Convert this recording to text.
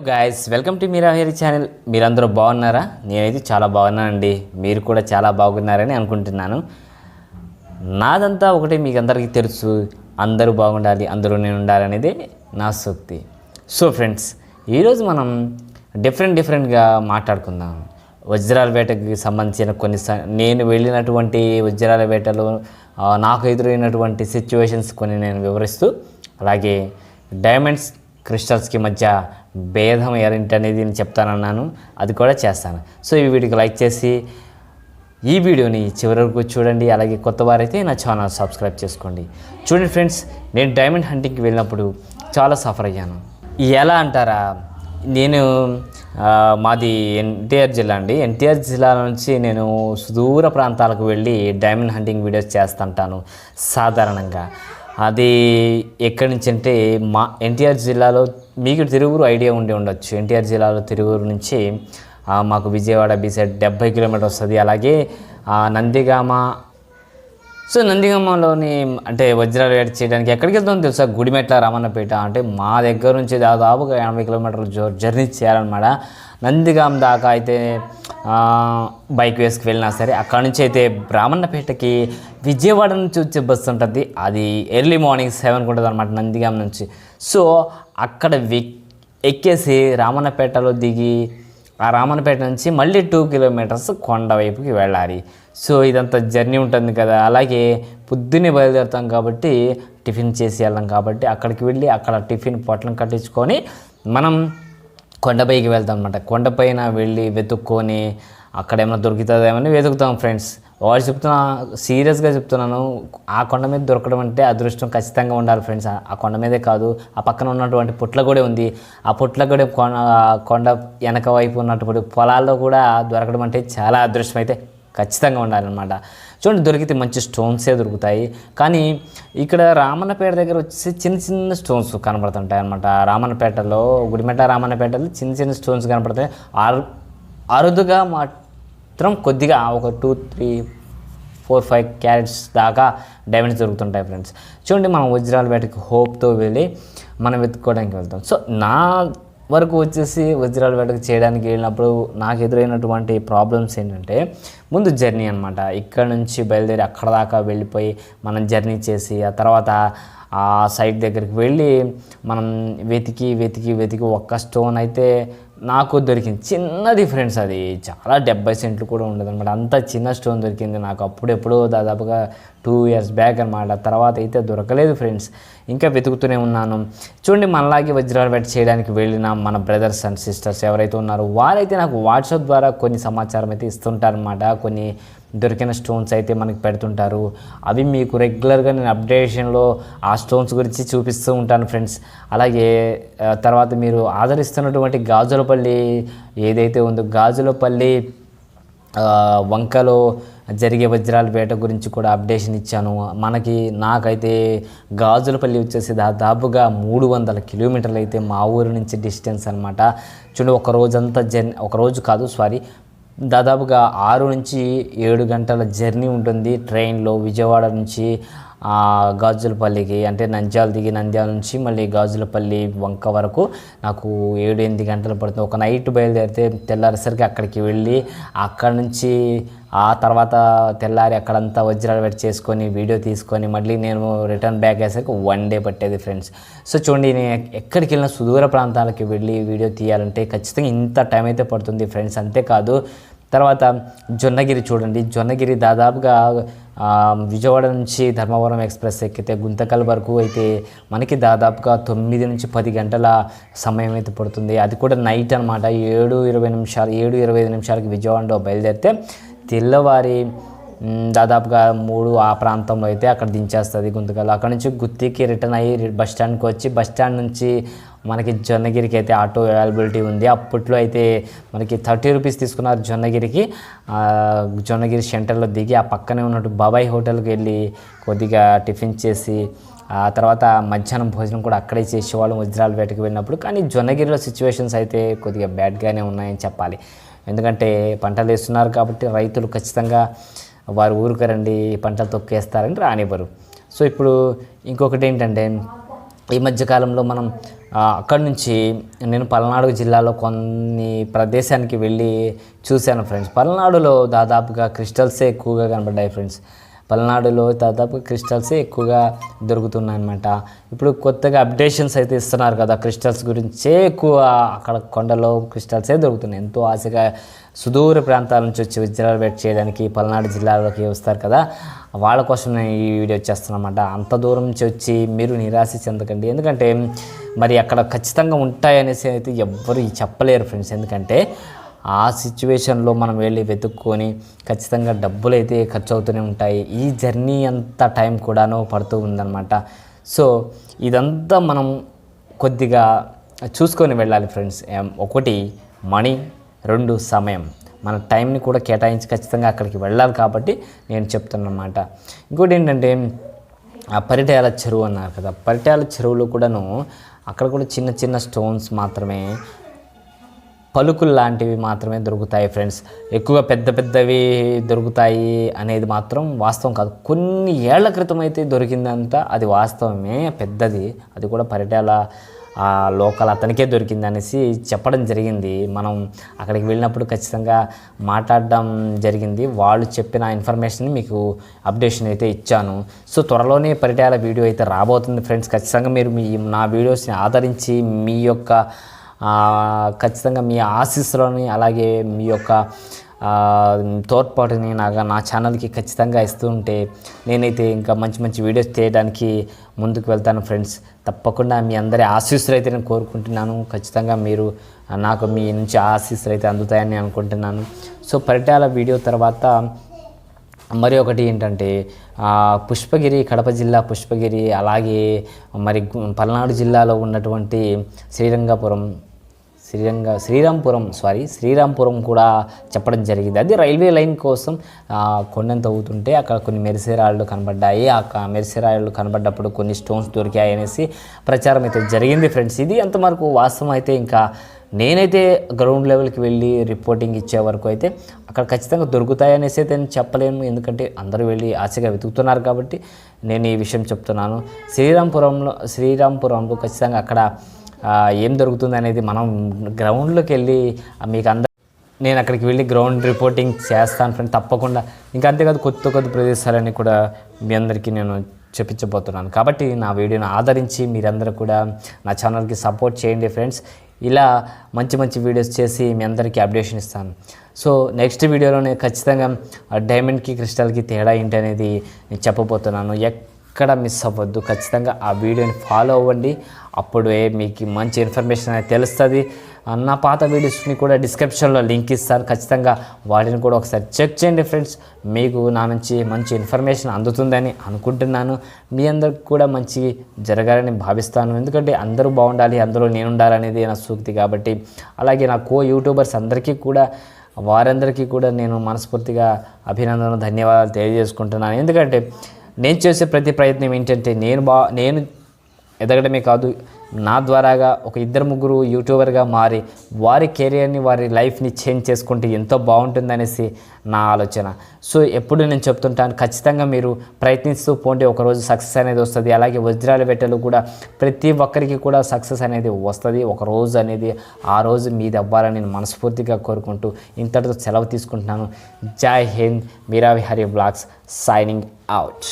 Guys welcome to Meera హెయిర్ channel మీరందరూ బాగున్నారా? నేనైతే చాలా బాగున్నానండి. మీరు కూడా చాలా బాగున్నారని అనుకుంటున్నాను. నాదంతా ఒకటే మీకు అందరికీ తెలుసు. అందరూ బాగుండాలి అందరూ నేను ఉండాలి అనేది నా సూక్తి. సో ఫ్రెండ్స్ ఈరోజు మనం డిఫరెంట్ డిఫరెంట్గా మాట్లాడుకుందాం. వజ్రాల వేటకి సంబంధించిన కొన్ని నేను వెళ్ళినటువంటి వజ్రాల వేటలో నాకు ఎదురైనటువంటి సిచ్యువేషన్స్ కొన్ని నేను వివరిస్తూ అలాగే డైమండ్స్ క్రిస్టియన్స్కి మధ్య భేదం ఏంటి అనేది నేను చెప్తానన్నాను. అది కూడా చేస్తాను. సో ఈ వీడియోకి లైక్ చేసి ఈ వీడియోని చివరి వరకు చూడండి. అలాగే కొత్త వారైతే నా ఛానల్ సబ్స్క్రైబ్ చేసుకోండి. చూడండి ఫ్రెండ్స్ నేను డైమండ్ హంటింగ్కి వెళ్ళినప్పుడు చాలా సఫర్ అయ్యాను. ఎలా అంటారా? నేను మాది ఎన్టీఆర్ జిల్లా అండి. ఎన్టీఆర్ జిల్లా నుంచి నేను సుదూర ప్రాంతాలకు వెళ్ళి డైమండ్ హంటింగ్ వీడియోస్ చేస్తుంటాను సాధారణంగా. అది ఎక్కడి నుంచి అంటే మా ఎన్టీఆర్ జిల్లాలో మీకు తిరువురు ఐడియా ఉండి ఉండొచ్చు. ఎన్టీఆర్ జిల్లాలో తిరువురు నుంచి మాకు విజయవాడ బీసైడ్ డెబ్బై కిలోమీటర్ వస్తుంది. అలాగే నందిగామ సో నందిగామలోని అంటే వజ్రాలు వేట చేయడానికి ఎక్కడికి వెళ్తామో తెలుసా? గుడిమెట్ల రామన్నపేట అంటే మా దగ్గర నుంచి దాదాపుగా ఎనభై కిలోమీటర్లు జర్నీ చేయాలన్నమాట. నందిగాం దాకా అయితే బైక్ వేసుకు వెళ్ళినా సరే అక్కడ నుంచి అయితే బ్రాహ్మణపేటకి విజయవాడ నుంచి వచ్చే బస్సు ఉంటుంది. అది ఎర్లీ మార్నింగ్ సెవెన్కి ఉంటుంది అనమాట నందిగాం నుంచి. సో అక్కడ వెక్- ఎక్కేసి రామన్నపేటలో దిగి ఆ రామన్నపేట నుంచి మళ్ళీ టూ కిలోమీటర్స్ కొండ వైపుకి వెళ్ళాలి. సో ఇదంతా జర్నీ ఉంటుంది కదా. అలాగే పొద్దున్నే బయలుదేరుతాం కాబట్టి టిఫిన్ చేసి వెళ్ళాం కాబట్టి అక్కడికి వెళ్ళి అక్కడ టిఫిన్ పొట్లం కట్టించుకొని మనం కొండపైకి వెళ్తాం అనమాట కొండపైన వెళ్ళి వెతుక్కొని అక్కడ ఏమైనా దొరుకుతుందేమని వెతుకుతాం ఫ్రెండ్స్. వాడు చెప్తున్నా సీరియస్గా చెప్తున్నాను ఆ కొండ మీద దొరకడం అంటే అదృష్టం ఖచ్చితంగా ఉండాలి ఫ్రెండ్స్. ఆ- కొండ మీదే కాదు ఆ పక్కన ఉన్నటువంటి పుట్లగూడె ఉంది. ఆ పుట్లగూడె కొండ కొండ వెనక వైపు ఉన్నటువంటి పొలాల్లో కూడా దొరకడం అంటే చాలా అదృష్టం అయితే ఖచ్చితంగా ఉండాలన్నమాట. చూడండి దొరికితే మంచి స్టోన్సే దొరుకుతాయి. కానీ ఇక్కడ రామన్నపేట దగ్గర వచ్చేసి చిన్న చిన్న స్టోన్స్ కనబడుతుంటాయి అనమాట రామన్నపేటలో గుడిమెట రామన్నపేటలో చిన్న చిన్న స్టోన్స్ కనబడతాయి అరు అరుదుగా మాత్రం కొద్దిగా ఒక two three four five carats దాకా డైమండ్స్ దొరుకుతుంటాయి ఫ్రెండ్స్ చూడండి మనం వజ్రాల వేటకి హోప్తో వెళ్ళి మనం వెతుక్కోవడానికి వెళ్తాం. సో నా వరకు వచ్చేసి వజ్రాల వేటకు చేయడానికి వెళ్ళినప్పుడు నాకు ఎదురైనటువంటి ప్రాబ్లమ్స్ ఏంటంటే ముందు జర్నీ అనమాట ఇక్కడ నుంచి బయలుదేరి అక్కడ దాకా వెళ్ళిపోయి మనం జర్నీ చేసి ఆ తర్వాత ఆ సైట్ దగ్గరికి వెళ్ళి మనం వెతికి వెతికి వెతికి ఒక్క స్టోన్ అయితే నాకు దొరికింది. చిన్నది ఫ్రెండ్స్ అది. చాలా డెబ్బై సెంట్లు కూడా ఉండదు అనమాట అంత చిన్న స్టోన్ దొరికింది నాకు. అప్పుడెప్పుడో దాదాపుగా టూ ఇయర్స్ బ్యాక్ అనమాట తర్వాత అయితే దొరకలేదు ఫ్రెండ్స్ ఇంకా వెతుకుతూనే ఉన్నాను. చూడండి మనలాగే వజ్రాలు వెట్ చేయడానికి వెళ్ళిన మన బ్రదర్స్ అండ్ సిస్టర్స్ ఎవరైతే ఉన్నారో వారైతే నాకు వాట్సాప్ ద్వారా కొన్ని సమాచారం అయితే ఇస్తుంటారనమాట కొన్ని దొరికిన స్టోన్స్ అయితే మనకి పెడుతుంటారు. అవి మీకు రెగ్యులర్గా నేను అప్డేషన్లో ఆ స్టోన్స్ గురించి చూపిస్తూ ఉంటాను ఫ్రెండ్స్. అలాగే తర్వాత మీరు ఆదరిస్తున్నటువంటి గాజులపల్లి ఏదైతే ఉందో గాజులపల్లి వంకలో జరిగే వజ్రాల వేట గురించి కూడా అప్డేషన్ ఇచ్చాను. మనకి నాకైతే గాజులపల్లి వచ్చేసి దాదాపుగా మూడు వందల కిలోమీటర్లు అయితే మా ఊరు నుంచి డిస్టెన్స్ అనమాట చూడండి ఒక రోజంతా జర్నీ ఒక రోజు కాదు సారీ దాదాపుగా ఆరు నుంచి ఏడు గంటల జర్నీ ఉంటుంది ట్రైన్లో విజయవాడ నుంచి. గాజులపల్లికి అంటే నంద్యాల దిగి నంద్యాల నుంచి మళ్ళీ గాజులపల్లి వంక వరకు నాకు ఏడు ఎనిమిది గంటలు పడుతుంది. ఒక నైట్ బయలుదేరితే తెల్లారేసరికి అక్కడికి వెళ్ళి అక్కడ నుంచి ఆ తర్వాత తెల్లారి అక్కడంతా వజ్రాలు పెట్టి చేసుకొని వీడియో తీసుకొని మళ్ళీ నేను రిటర్న్ బ్యాక్ అయ్యేసరికి వన్ డే పట్టేది ఫ్రెండ్స్. సో చూడండి నేను ఎక్కడికి వెళ్ళిన సుదూర ప్రాంతాలకి వెళ్ళి వీడియో తీయాలంటే ఖచ్చితంగా ఇంత టైం అయితే పడుతుంది ఫ్రెండ్స్. అంతేకాదు తర్వాత జొన్నగిరి చూడండి. జొన్నగిరి దాదాపుగా విజయవాడ నుంచి ధర్మవరం ఎక్స్ప్రెస్ ఎక్కితే గుంతకల్ వరకు అయితే మనకి దాదాపుగా తొమ్మిది నుంచి పది గంటల సమయం అయితే పడుతుంది. అది కూడా నైట్ అనమాట ఏడు ఇరవై నిమిషాలు ఏడు ఇరవై ఐదు నిమిషాలకి విజయవాడలో బయలుదేరితే తెల్లవారి దాదాపుగా మూడు ఆ ప్రాంతంలో అయితే అక్కడ దించేస్తుంది గుంతకల్. అక్కడ నుంచి గుత్తికి రిటర్న్ అయ్యి బస్ స్టాండ్కి వచ్చి బస్ స్టాండ్ నుంచి మనకి జొన్నగిరికి అయితే ఆటో అవైలబిలిటీ ఉంది. అప్పట్లో అయితే మనకి థర్టీ రూపీస్ తీసుకున్నారు జొన్నగిరికి జొన్నగిరి సెంటర్లో దిగి ఆ పక్కనే ఉన్నట్టు బాబాయ్ హోటల్కి వెళ్ళి కొద్దిగా టిఫిన్ చేసి ఆ తర్వాత మధ్యాహ్నం భోజనం కూడా అక్కడే చేసేవాళ్ళం వజ్రాల వేటకి వెళ్ళినప్పుడు కానీ జొన్నగిరిలో సిచ్యువేషన్స్ అయితే కొద్దిగా బ్యాడ్గానే ఉన్నాయని చెప్పాలి. ఎందుకంటే పంటలు వేస్తున్నారు కాబట్టి రైతులు ఖచ్చితంగా వారు ఊరికి రండి పంటలు తొక్కేస్తారని రానివ్వరు. సో ఇప్పుడు ఇంకొకటి ఏంటంటే ఈ మధ్యకాలంలో మనం అక్కడి నుంచి నేను పల్నాడు జిల్లాలో కొన్ని ప్రదేశానికి వెళ్ళి చూశాను ఫ్రెండ్స్ పల్నాడులో దాదాపుగా క్రిస్టల్సే ఎక్కువగా కనబడ్డాయి ఫ్రెండ్స్ పల్నాడులో దాదాపు క్రిస్టల్సే ఎక్కువగా దొరుకుతున్నాయి అనమాట ఇప్పుడు కొత్తగా అప్డేషన్స్ అయితే ఇస్తున్నారు కదా క్రిస్టల్స్ గురించే ఎక్కువ అక్కడ కొండలో క్రిస్టల్సే దొరుకుతున్నాయి. ఎంతో ఆశగా సుదూర ప్రాంతాల నుంచి వచ్చి విద్యాలయాలు వెయిట్ చేయడానికి పల్నాడు జిల్లాలోకి వస్తారు కదా. వాళ్ళ కోసం నేను ఈ వీడియో చేస్తున్నమాట అంత దూరం నుంచి వచ్చి మీరు నిరాశ చెందకండి. ఎందుకంటే మరి అక్కడ ఖచ్చితంగా ఉంటాయనేసి అయితే ఎవ్వరు చెప్పలేరు ఫ్రెండ్స్. ఎందుకంటే ఆ సిచ్యువేషన్లో మనం వెళ్ళి వెతుక్కొని ఖచ్చితంగా డబ్బులు అయితే ఖర్చు అవుతూనే ఉంటాయి. ఈ జర్నీ అంత టైం కూడాను పడుతూ ఉందన్నమాట. సో ఇదంతా మనం కొద్దిగా చూసుకొని వెళ్ళాలి ఫ్రెండ్స్. ఒకటి మనీ. రెండు సమయం. మన టైంని కూడా కేటాయించి ఖచ్చితంగా అక్కడికి వెళ్ళాలి కాబట్టి నేను చెప్తున్నమాట. ఇంకోటి ఏంటంటే ఆ పరిటాల చెరువు అన్నారు కదా. పరిటాల చెరువులో కూడాను అక్కడ కూడా చిన్న చిన్న స్టోన్స్ మాత్రమే పలుకులు లాంటివి మాత్రమే దొరుకుతాయి ఫ్రెండ్స్. ఎక్కువగా పెద్ద పెద్దవి దొరుకుతాయి అనేది మాత్రం వాస్తవం కాదు. కొన్ని ఏళ్ళ క్రితం అయితే దొరికిందంతా అది వాస్తవమే పెద్దది. అది కూడా పరిటాల ఆ లోకల్ అతనికే దొరికింది అనేసి చెప్పడం జరిగింది. మనం అక్కడికి వెళ్ళినప్పుడు ఖచ్చితంగా మాట్లాడడం జరిగింది. వాళ్ళు చెప్పిన ఇన్ఫర్మేషన్ మీకు అప్డేషన్ అయితే ఇచ్చాను. సో త్వరలోనే పరిటాల వీడియో అయితే రాబోతుంది ఫ్రెండ్స్. ఖచ్చితంగా మీరు మీ నా వీడియోస్ని ఆదరించి మీ యొక్క ఖచ్చితంగా మీ ఆశీస్సులని అలాగే మీ యొక్క తోడ్పాటుని నాగా నా ఛానల్కి ఖచ్చితంగా ఇస్తూ ఉంటే నేనైతే ఇంకా మంచి మంచి వీడియోస్ చేయడానికి ముందుకు వెళ్తాను ఫ్రెండ్స్. తప్పకుండా మీ అందరి ఆశీస్సులు అయితే నేను కోరుకుంటున్నాను. ఖచ్చితంగా మీరు నాకు మీ నుంచి ఆశీస్సులు అయితే అందుతాయని అనుకుంటున్నాను. సో పరిటాల వీడియో తర్వాత మరి ఒకటి ఏంటంటే పుష్పగిరి కడప జిల్లా పుష్పగిరి అలాగే మరి పల్నాడు జిల్లాలో ఉన్నటువంటి శ్రీరంగపురం శ్రీరంగ శ్రీరాంపురం సారీ శ్రీరాంపురం కూడా చెప్పడం జరిగింది. అది రైల్వే లైన్ కోసం కొండంత అవుతుంటే అక్కడ కొన్ని మెరిసేరాళ్ళు కనబడ్డాయి. ఆ మెరిసేరాళ్ళు కనబడ్డప్పుడు కొన్ని స్టోన్స్ దొరికాయి అనేసి ప్రచారం అయితే జరిగింది ఫ్రెండ్స్. ఇది ఎంతవరకు వాస్తవం అయితే ఇంకా నేనైతే గ్రౌండ్ లెవెల్కి వెళ్ళి రిపోర్టింగ్ ఇచ్చే వరకు అయితే అక్కడ ఖచ్చితంగా దొరుకుతాయనేసి అయితే నేను చెప్పలేను. ఎందుకంటే అందరూ వెళ్ళి ఆశగా వెతుకుతున్నారు కాబట్టి నేను ఈ విషయం చెప్తున్నాను. శ్రీరాంపురంలో శ్రీరాంపురంలో ఖచ్చితంగా అక్కడ ఏం దొరుకుతుంది అనేది మనం గ్రౌండ్లోకి వెళ్ళి మీకు అందరు నేను అక్కడికి వెళ్ళి గ్రౌండ్ రిపోర్టింగ్ చేస్తాను ఫ్రెండ్ తప్పకుండా. ఇంకా అంతేకాదు కొత్త కొత్త ప్రదేశాలని కూడా మీ అందరికీ నేను చెప్పించబోతున్నాను. కాబట్టి నా వీడియోను ఆదరించి మీరందరూ కూడా నా ఛానల్కి సపోర్ట్ చేయండి ఫ్రెండ్స్ ఇలా మంచి మంచి వీడియోస్ చేసి మీ అందరికీ అప్డేషన్ ఇస్తాను. సో నెక్స్ట్ వీడియోలోనే ఖచ్చితంగా డైమండ్కి క్రిస్టల్కి తేడా ఏంటి అనేది నేను చెప్పబోతున్నాను. ఎక్కడ మిస్ అవ్వద్దు. ఖచ్చితంగా ఆ వీడియోని ఫాలో అవ్వండి. అప్పుడే మీకు మంచి ఇన్ఫర్మేషన్ అనేది తెలుస్తుంది. నా పాత వీడియోస్ని కూడా డిస్క్రిప్షన్లో లింక్ ఇస్తారు ఖచ్చితంగా వాటిని కూడా ఒకసారి చెక్ చేయండి ఫ్రెండ్స్. మీకు నా నుంచి మంచి ఇన్ఫర్మేషన్ అందుతుందని అనుకుంటున్నాను. మీ అందరికి కూడా మంచి జరగాలని భావిస్తాను. ఎందుకంటే అందరూ బాగుండాలి అందరూ నేను ఉండాలనేది నా సూక్తి కాబట్టి. అలాగే నా కో యూట్యూబర్స్ అందరికీ కూడా వారందరికీ కూడా నేను మనస్ఫూర్తిగా అభినందనలు ధన్యవాదాలు తెలియజేసుకుంటున్నాను. ఎందుకంటే నేను చేసే ప్రతి ప్రయత్నం ఏంటంటే నేను బా నేను ఎదగడమే కాదు నా ద్వారాగా ఒక ఇద్దరు ముగ్గురు యూట్యూబర్గా మారి వారి కెరియర్ని వారి లైఫ్ని చేంజ్ చేసుకుంటే ఎంతో బాగుంటుందనేసి నా ఆలోచన. సో ఎప్పుడు నేను చెప్తుంటాను ఖచ్చితంగా మీరు ప్రయత్నిస్తూ పోంటే ఒకరోజు సక్సెస్ అనేది వస్తుంది. అలాగే వజ్రాల పెట్టెలు కూడా ప్రతి ఒక్కరికి కూడా సక్సెస్ అనేది వస్తుంది. ఒక రోజు అనేది ఆ రోజు మీది అవ్వాలని నేను మనస్ఫూర్తిగా కోరుకుంటూ ఇంతటితో సెలవు తీసుకుంటున్నాను. Jai Hind Meera Vihari blogs signing out.